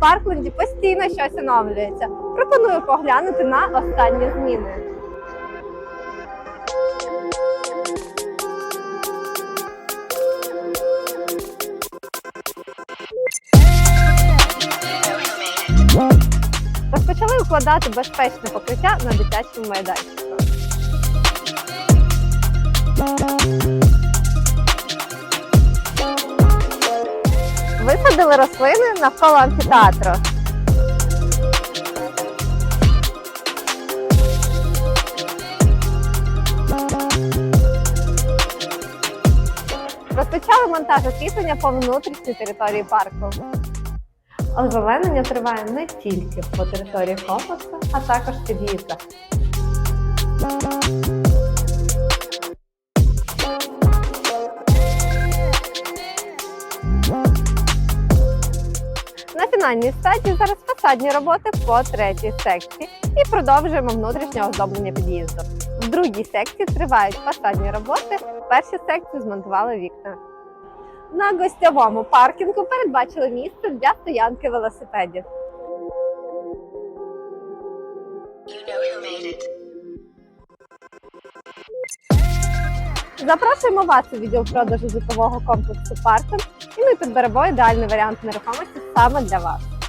Паркленді постійно щось оновлюється. Пропоную поглянути на останні зміни. Розпочали укладати безпечне покриття на дитячому майданчику. Висадили рослини навколо амфітеатру. Розпочали монтаж освітлення по внутрішній території парку. Озеленення триває не тільки по території комплексу, а також під'їздах. На фінальній стадії зараз фасадні роботи по третій секції і продовжуємо внутрішнє оздоблення під'їзду. В другій секції тривають фасадні роботи. В першій секції змонтували вікна. На гостьовому паркінгу передбачили місце для стоянки велосипедів. You know who made it. Запрошуємо вас у відділ продажу житлового комплексу Партен, і ми підберемо ідеальний варіант нерухомості саме для вас.